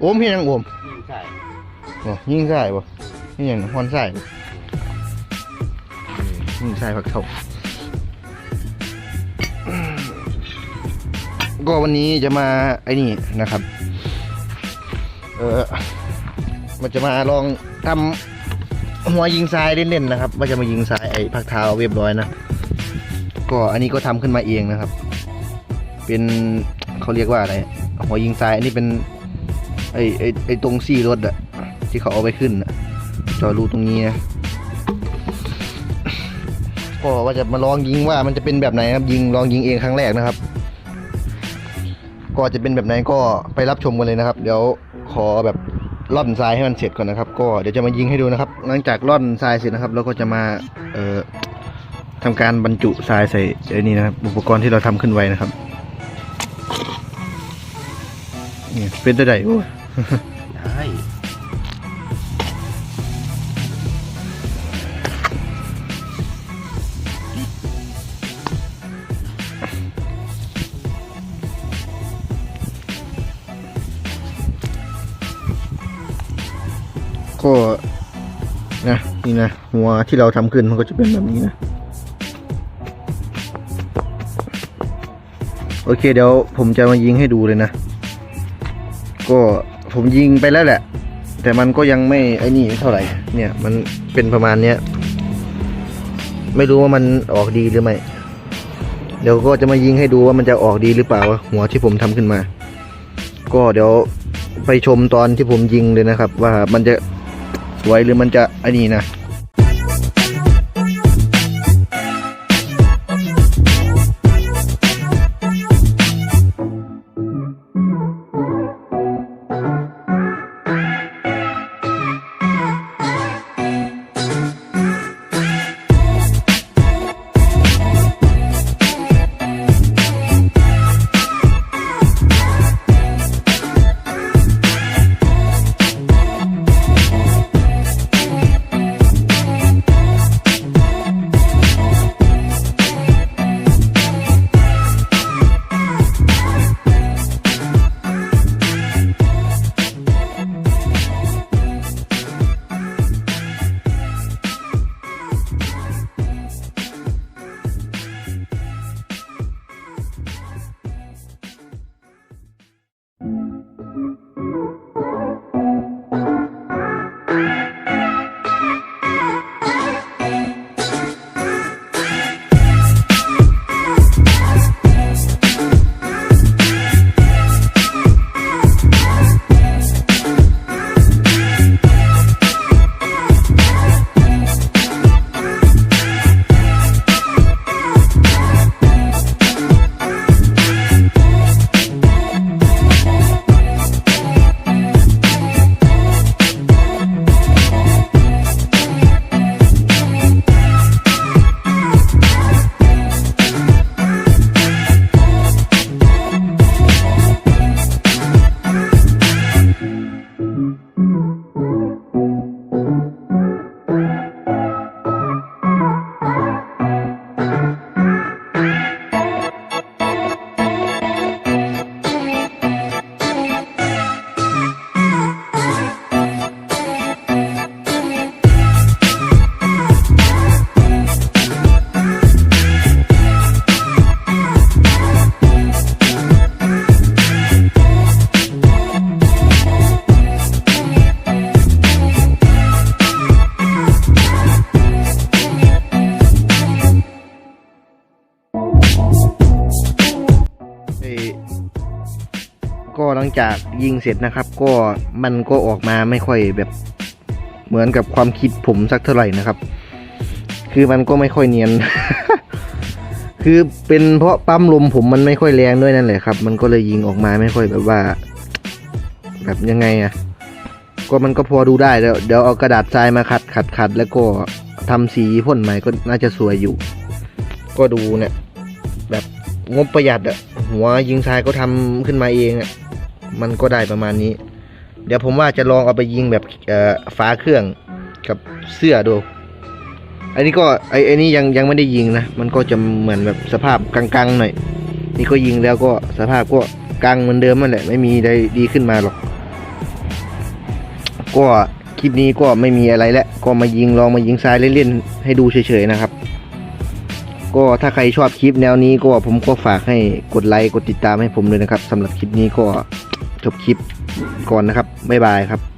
โอมเฮียยังโอมยิ่งใส่โอ้ยิงใส่บ่นี่ยังฮอนใส่บ่ยิงใส่ผักเถาก็วันนี้จะมาไอ้นี่นะครับ เออมันจะมาลองทำหัวยิงทรายเล่นๆนะครับว่าจะมายิงทรายไอ้ผักเท้าเรียบร้อยนะก็อันนี้ก็ทำขึ้นมาเองนะครับ เป็นเขาเรียกว่าอะไรหัวยิงทรายอันนี้เป็นไอไอไอตรงซี่รถอะที่เขาเอาไปขึ้นจอรูตรงนี้นะก็ว่าจะมาลองยิงว่ามันจะเป็นแบบไหนครับ ยิงลองยิงเองครั้งแรกนะครับ ก็จะเป็นแบบไหนก็ไปรับชมกันเลยนะครับ เดี๋ยวขอแบบร่อนทรายให้มันเสร็จก่อนนะครับ ก็เดี๋ยวจะมายิงให้ดูนะครับ หลังจากร่อนทรายเสร็จนะครับเราก็จะมาเอ่อทำการบรรจุทรายใส่ไอ้นี่นะครับอุปกรณ์ที่เราทำขึ้นไว้นะครับ นี่เป็นตัวใดโอ้ยได้ก็นะนี่นะหัวที่เราทำขึ้นมันก็จะเป็นแบบนี้นะโอเคเดี๋ยวผมจะมายิงให้ดูเลยนะ ก็ผมยิงไปแล้วแหละ แต่มันก็ยังไม่ไอ้นี่เท่าไหร่ เนี่ย มันเป็นประมาณเนี้ย ไม่รู้ว่ามันออกดีหรือไม่ เดี๋ยวก็จะมายิงให้ดูว่ามันจะออกดีหรือเปล่าหัวที่ผมทำขึ้นมา ก็เดี๋ยวไปชมตอนที่ผมยิงเลยนะครับ ว่ามันจะสวยหรือมันจะไอ้นี่นะ ก็หลังจากยิงเสร็จนะครับ ก็มันก็ออกมาไม่ค่อยแบบเหมือนกับความคิดผมสักเท่าไหร่นะครับ คือมันก็ไม่ค่อยเนียน คือเป็นเพราะปั๊มลมผมมันไม่ค่อยแรงด้วยนั่นแหละครับ มันก็เลยยิงออกมาไม่ค่อยแบบว่า แบบยังไงอะก็มันก็พอดูได้แล้วเดี๋ยวเอากระดาษทรายมาขัดขัดขัดแล้วก็ทำสีพ่นใหม่ก็น่าจะสวยอยู่ ก็ดูเนี่ย แบบงบประหยัดอะหัวยิงทรายก็ทำขึ้นมาเองอะ มันก็ได้ประมาณนี้ เดี๋ยวผมว่าจะลองเอาไปยิงแบบเอ่อฝาเครื่องกับเสื้อดู อันนี้ก็ไอไอนี้ยังยังไม่ได้ยิงนะ มันก็จะเหมือนแบบสภาพกลางๆหน่อย นี่ก็ยิงแล้วก็สภาพก็กลางเหมือนเดิมนั่นแหละ ไม่มีอะไรดีขึ้นมาหรอก ก็คลิปนี้ก็ไม่มีอะไรแล้วก็มายิงลองมายิงซ้ายเล่นๆให้ดูเฉยๆนะครับ ก็ถ้าใครชอบคลิปแนวนี้ก็ผมก็ฝากให้กดไลค์กดติดตามให้ผมเลยนะครับสำหรับคลิปนี้ก็ จบคลิปก่อนนะครับบ๊ายบายครับ